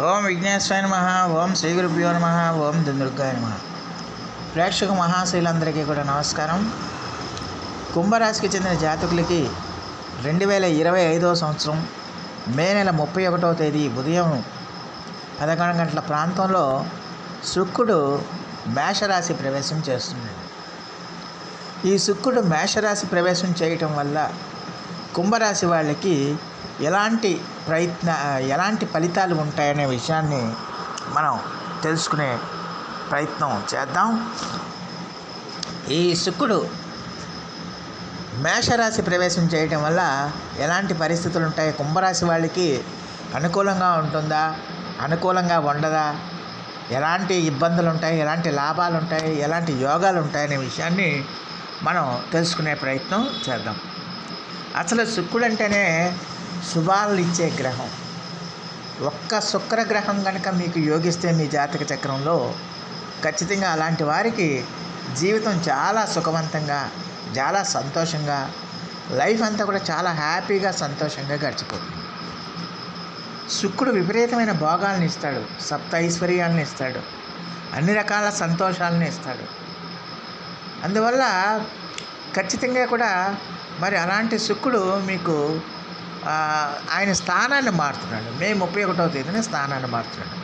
ఓం విఘ్నేశ్వరాయ నమ ఓం శ్రీ గురుభ్యో నమ ఓం దుర్గాయ నమ. ప్రేక్షక మహాశైలందరికీ కూడా నమస్కారం. కుంభరాశికి చెందిన జాతకులకి రెండు వేల ఇరవై ఐదవ సంవత్సరం మే నెల ముప్పై ఒకటవ తేదీ ఉదయం పదకొండు గంటల ప్రాంతంలో శుక్రుడు మేషరాశి ప్రవేశం చేస్తున్నాడు. ఈ శుక్రుడు మేషరాశి ప్రవేశం చేయటం వల్ల కుంభరాశి వాళ్ళకి ఎలాంటి ప్రయత్న ఎలాంటి ఫలితాలు ఉంటాయనే విషయాన్ని మనం తెలుసుకునే ప్రయత్నం చేద్దాం. ఈ శుక్రుడు మేషరాశి ప్రవేశం చేయటం వల్ల ఎలాంటి పరిస్థితులు ఉంటాయి? కుంభరాశి వాళ్ళకి అనుకూలంగా ఉంటుందా? అనుకూలంగా ఉండదా ఎలాంటి ఇబ్బందులు ఉంటాయి? ఎలాంటి లాభాలు ఉంటాయి? ఎలాంటి యోగాలు ఉంటాయనే విషయాన్ని మనం తెలుసుకునే ప్రయత్నం చేద్దాం. అసలు శుక్రుడు అంటేనే శుభాలు ఇచ్చే గ్రహం. ఒక్క శుక్ర గ్రహం కనుక మీకు యోగిస్తే మీ జాతక చక్రంలో ఖచ్చితంగా అలాంటి వారికి జీవితం చాలా సుఖవంతంగా చాలా సంతోషంగా లైఫ్ అంతా కూడా చాలా హ్యాపీగా సంతోషంగా గడిచిపోతుంది. శుక్రుడు విపరీతమైన భోగాలను ఇస్తాడు సప్త ఐశ్వర్యాలను ఇస్తాడు అన్ని రకాల సంతోషాలను ఇస్తాడు. అందువల్ల ఖచ్చితంగా కూడా మరి అలాంటి శుక్రుడు మీకు ఆయన స్థానాన్ని మారుతున్నాడు. మే ముప్పై ఒకటవ తేదీన స్థానాన్ని మారుతున్నాడు.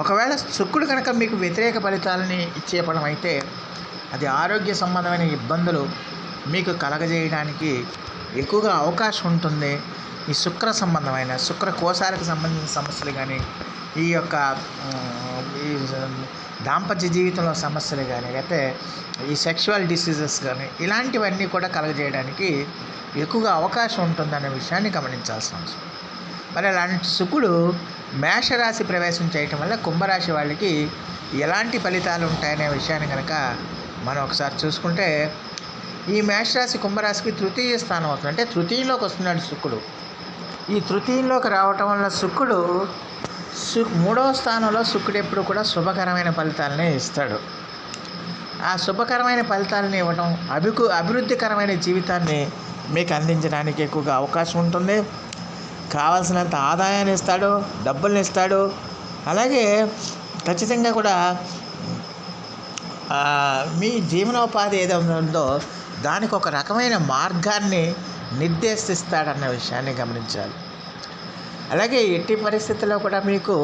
ఒకవేళ శుక్రుడు కనుక మీకు వ్యతిరేక ఫలితాలని ఇచ్చేపడం అయితే అది ఆరోగ్య సంబంధమైన ఇబ్బందులు మీకు కలగజేయడానికి ఎక్కువగా అవకాశం ఉంటుంది. ఈ శుక్ర సంబంధమైన శుక్ర కోశాలకు సంబంధించిన సమస్యలు కానీ ఈ యొక్క ఈ దాంపత్య జీవితంలో సమస్యలు కానీ లేకపోతే ఈ సెక్షువల్ డిసీజెస్ కానీ ఇలాంటివన్నీ కూడా కలగజేయడానికి ఎక్కువగా అవకాశం ఉంటుందనే విషయాన్ని గమనించాల్సిన అవసరం. మరి అలాంటి శుకుడు మేషరాశి ప్రవేశం చేయటం వల్ల కుంభరాశి వాళ్ళకి ఎలాంటి ఫలితాలు ఉంటాయనే విషయాన్ని కనుక మనం ఒకసారి చూసుకుంటే ఈ మేషరాశి కుంభరాశికి తృతీయ స్థానం అవుతుంది. అంటే తృతీయంలోకి వస్తున్నాడు శుక్రుడు ఈ తృతీయంలోకి రావటం వల్ల శుక్రుడు సు మూడవ స్థానంలో శుక్రుడు ఎప్పుడు కూడా శుభకరమైన ఫలితాలనే ఇస్తాడు. ఆ శుభకరమైన ఫలితాలను ఇవ్వడం అభికు అభివృద్ధికరమైన జీవితాన్ని మీకు అందించడానికి ఎక్కువగా అవకాశం ఉంటుంది. కావాల్సినంత ఆదాయాన్ని ఇస్తాడు డబ్బుల్ని ఇస్తాడు. అలాగే ఖచ్చితంగా కూడా మీ జీవనోపాధి ఏదో ఉందో దానికి ఒక రకమైన మార్గాన్ని నిర్దేశిస్తాడన్న విషయాన్ని గమనించాలి. అలాగే ఎట్టి పరిస్థితుల్లో కూడా మీకు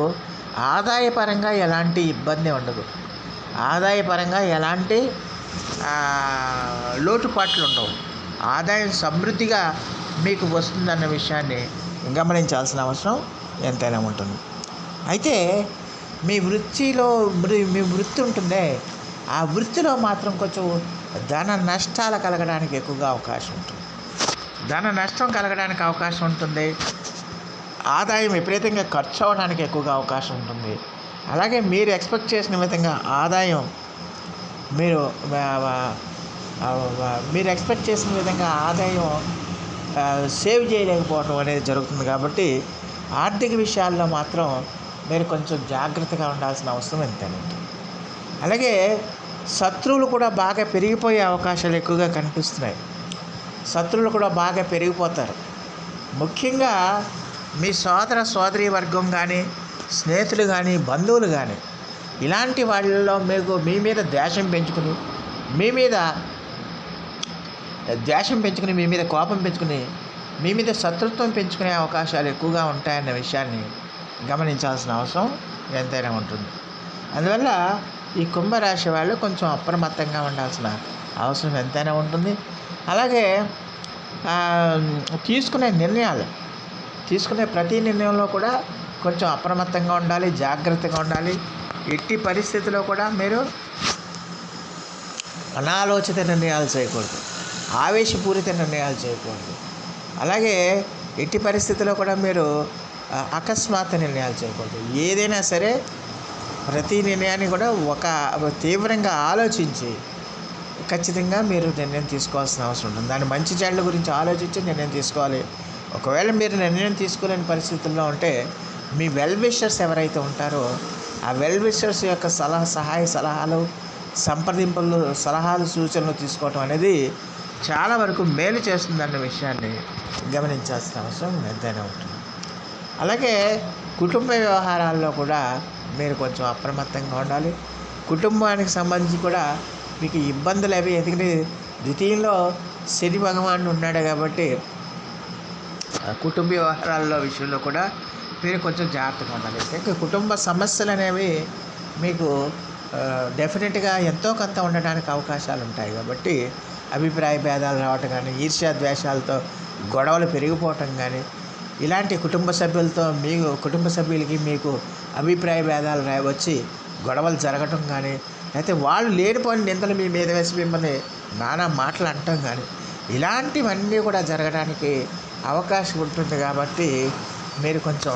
ఆదాయపరంగా ఎలాంటి ఇబ్బంది ఉండదు. ఆదాయపరంగా ఎలాంటి లోటుపాట్లు ఉండవు. ఆదాయం సమృద్ధిగా మీకు వస్తుందన్న విషయాన్ని గమనించాల్సిన అవసరం ఎంతైనా ఉంటుంది. అయితే మీ వృత్తిలో మీ వృత్తి ఉంటుందే ఆ వృత్తిలో మాత్రం కొంచెం ధన నష్టాలు కలగడానికి ఎక్కువగా అవకాశం ఉంటుంది. ధన నష్టం కలగడానికి అవకాశం ఉంటుంది ఆదాయం విపరీతంగా ఖర్చు అవడానికి ఎక్కువగా అవకాశం ఉంటుంది. అలాగే మీరు ఎక్స్పెక్ట్ చేసిన విధంగా ఆదాయం మీరు మీరు ఎక్స్పెక్ట్ చేసిన విధంగా ఆదాయం సేవ్ చేయలేకపోవడం అనేది జరుగుతుంది కాబట్టి ఆర్థిక విషయాల్లో మాత్రం మీరు కొంచెం జాగ్రత్తగా ఉండాల్సిన అవసరం ఎంతైనా అలాగే శత్రువులు కూడా బాగా పెరిగిపోయే అవకాశాలు ఎక్కువగా కనిపిస్తున్నాయి. శత్రువులు కూడా బాగా పెరిగిపోతారు. ముఖ్యంగా మీ సోదర సోదరి వర్గం కానీ స్నేహితులు కానీ బంధువులు కానీ ఇలాంటి వాళ్ళలో మీకు మీ మీద ద్వేషం పెంచుకుని మీ మీద ద్వేషం పెంచుకుని మీ మీద కోపం పెంచుకుని మీ మీద శత్రుత్వం పెంచుకునే అవకాశాలు ఎక్కువగా ఉంటాయన్న విషయాన్ని గమనించాల్సిన అవసరం ఎంతైనా ఉంటుంది. అందువల్ల ఈ కుంభరాశి వాళ్ళు కొంచెం అప్రమత్తంగా ఉండాల్సిన అవసరం ఎంతైనా ఉంటుంది. అలాగే తీసుకునే నిర్ణయాలు తీసుకునే ప్రతి నిర్ణయంలో కూడా కొంచెం అప్రమత్తంగా ఉండాలి జాగ్రత్తగా ఉండాలి. ఎట్టి పరిస్థితిలో కూడా మీరు అనాలోచిత నిర్ణయాలు చేయకూడదు. ఆవేశపూరిత నిర్ణయాలు చేయకూడదు. అలాగే ఎట్టి పరిస్థితిలో కూడా మీరు అకస్మాత్ నిర్ణయాలు చేయకూడదు. ఏదైనా సరే ప్రతి నిర్ణయాన్ని కూడా ఒక తీవ్రంగా ఆలోచించి ఖచ్చితంగా మీరు నిర్ణయం తీసుకోవాల్సిన అవసరం ఉంటుంది. దాని మంచి చెడ్ల గురించి ఆలోచించి నిర్ణయం తీసుకోవాలి. ఒకవేళ మీరు నిర్ణయం తీసుకోలేని పరిస్థితుల్లో ఉంటే మీ వెల్ విషర్స్ ఎవరైతే ఉంటారో ఆ వెల్ విషర్స్ యొక్క సలహా సహాయ సలహాలు సంప్రదింపులు సలహాలు సూచనలు తీసుకోవటం అనేది చాలా వరకు మేలు చేస్తుందన్న విషయాన్ని గమనించాల్సిన అవసరం ఎంతైనా ఉంటుంది. అలాగే కుటుంబ వ్యవహారాల్లో కూడా మీరు కొంచెం అప్రమత్తంగా ఉండాలి. కుటుంబానికి సంబంధించి కూడా మీకు ఇబ్బందులు అవి ఎందుకంటే ద్వితీయంలో శని భగవానుడు ఉన్నాడు కాబట్టి కుటుంబ వ్యవహారాల్లో విషయంలో కూడా మీరు కొంచెం జాగ్రత్తగా ఉండాలి. ఇంకా కుటుంబ సమస్యలు అనేవి మీకు డెఫినెట్గా ఎంతో కొంత ఉండడానికి అవకాశాలు ఉంటాయి. కాబట్టి అభిప్రాయ భేదాలు రావటం కానీ ఈర్ష్యా ద్వేషాలతో గొడవలు పెరిగిపోవటం కానీ ఇలాంటి కుటుంబ సభ్యులతో మీకు కుటుంబ సభ్యులకి మీకు అభిప్రాయ భేదాలు రాయవచ్చి గొడవలు జరగటం కానీ అయితే వాళ్ళు లేనిపోయిన నిందలు మీ మీద వేసి మిమ్మల్ని నానా మాటలు అంటాం కానీ ఇలాంటివన్నీ కూడా జరగడానికి అవకాశం ఉంటుంది కాబట్టి మీరు కొంచెం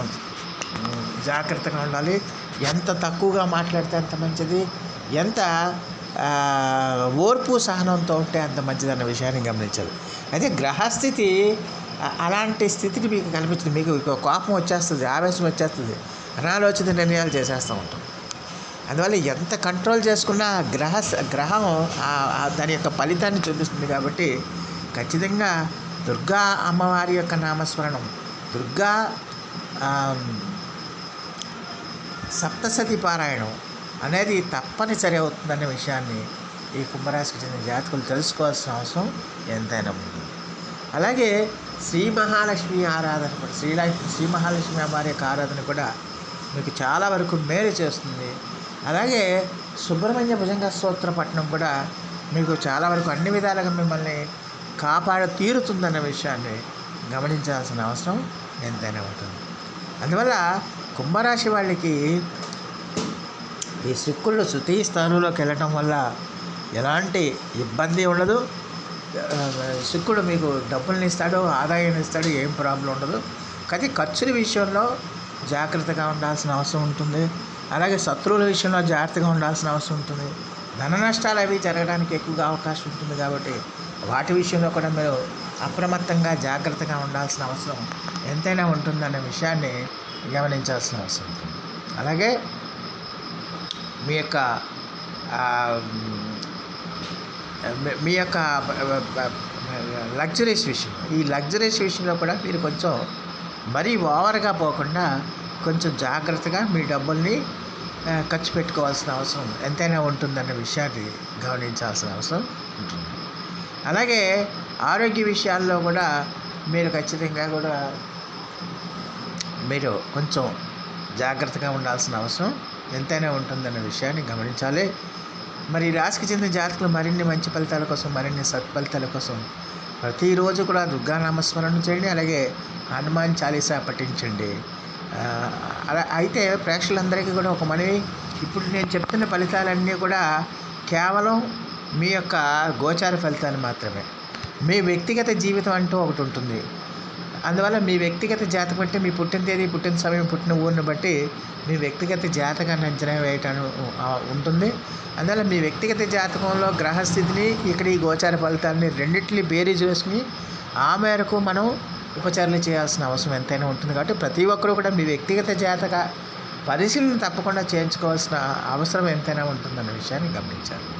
జాగ్రత్తగా ఉండాలి. ఎంత తక్కువగా మాట్లాడితే అంత మంచిది. ఎంత ఓర్పు సహనంతో ఉంటే అంత మంచిది అన్న విషయాన్ని గమనించాలి. అయితే గ్రహస్థితి అలాంటి స్థితిని మీకు కనిపించింది మీకు కోపం వచ్చేస్తుంది ఆవేశం వచ్చేస్తుంది. అనాలోచిత నిర్ణయాలు చేసేస్తూ ఉంటాం. అందువల్ల ఎంత కంట్రోల్ చేసుకున్నా గ్రహ గ్రహం దాని యొక్క ఫలితాన్ని చూపిస్తుంది కాబట్టి ఖచ్చితంగా దుర్గా అమ్మవారి యొక్క నామస్మరణం. దుర్గా సప్తసతి పారాయణం అనేది తప్పనిసరి అవుతుందనే విషయాన్ని ఈ కుంభరాశికి చెందిన జాతకులు తెలుసుకోవాల్సిన అవసరం ఎంతైనా ఉంది. అలాగే శ్రీ మహాలక్ష్మి ఆరాధన కూడా శ్రీ శ్రీ మహాలక్ష్మి అమ్మవారి యొక్క ఆరాధన కూడా మీకు చాలా వరకు మేలు చేస్తుంది. అలాగే సుబ్రహ్మణ్య భుజంగ స్తోత్ర పట్టణం కూడా మీకు చాలా వరకు అన్ని విధాలుగా మిమ్మల్ని కాపాడ తీరుతుందన్న విషయాన్ని గమనించాల్సిన అవసరం ఎంతైనా ఉంటుంది. అందువల్ల కుంభరాశి వాళ్ళకి ఈ సిక్కులు శృతి స్థానంలోకి వెళ్ళటం వల్ల ఎలాంటి ఇబ్బంది ఉండదు. సిక్కుడు మీకు డబ్బుల్ని ఇస్తాడు ఆదాయాన్ని ఇస్తాడు ఏం ప్రాబ్లం ఉండదు. కానీ ఖర్చుల విషయంలో జాగ్రత్తగా ఉండాల్సిన అవసరం ఉంటుంది. అలాగే శత్రువుల విషయంలో జాగ్రత్తగా ఉండాల్సిన అవసరం ఉంటుంది. ధన నష్టాలు అవి జరగడానికి ఎక్కువగా అవకాశం ఉంటుంది కాబట్టి వాటి విషయంలో కూడా మీరు అప్రమత్తంగా జాగ్రత్తగా ఉండాల్సిన అవసరం ఎంతైనా ఉంటుందన్న విషయాన్ని గమనించాల్సిన అవసరం ఉంటుంది. అలాగే మీ యొక్క మీ- యొక్క లగ్జరీస్ విషయం ఈ లగ్జరీస్ విషయంలో కూడా మీరు కొంచెం మరీ ఓవర్గా పోకుండా కొంచెం జాగ్రత్తగా మీ డబ్బుల్ని ఖర్చు పెట్టుకోవాల్సిన అవసరం ఎంతైనా ఉంటుందన్న విషయాన్ని గమనించాల్సిన అవసరం ఉంటుంది. అలాగే ఆరోగ్య విషయాల్లో కూడా మీరు ఖచ్చితంగా కూడా మీరు కొంచెం జాగ్రత్తగా ఉండాల్సిన అవసరం ఎంతైనా ఉంటుందన్న విషయాన్ని గమనించాలి. మరి రాశికి చెందిన జాతకులు మరిన్ని మంచి ఫలితాల కోసం మరిన్ని సత్ఫలితాల కోసం ప్రతిరోజు కూడా దుర్గా నామస్మరణ చేయండి అలాగే హనుమాన్ చాలీసా పఠించండి. అలా అయితే ప్రేక్షకులందరికీ కూడా ఒక మనవి. ఇప్పుడు నేను చెప్తున్న ఫలితాలన్నీ కూడా కేవలం మీ యొక్క గోచార ఫలితాలు మాత్రమే. మీ వ్యక్తిగత జీవితం అంటూ ఒకటి ఉంటుంది. అందువల్ల మీ వ్యక్తిగత జాతకం బట్టి మీ పుట్టిన తేదీ పుట్టిన సమయం పుట్టిన ఊరిని బట్టి మీ వ్యక్తిగత జాతకాన్ని అంచనా వేయటం ఉంటుంది. అందువల్ల మీ వ్యక్తిగత జాతకంలో గ్రహస్థితిని ఇక్కడ ఈ గోచార ఫలితాలని రెండింటిని బేరీ చేసుకుని ఆ మేరకు మనం ఉపచారాలు చేయాల్సిన అవసరం ఎంతైనా ఉంటుంది. కాబట్టి ప్రతి ఒక్కరూ కూడా మీ వ్యక్తిగత జాతక పరిశీలన తప్పకుండా చేయించుకోవాల్సిన అవసరం ఎంతైనా ఉంటుందన్న విషయాన్ని గమనించాలి.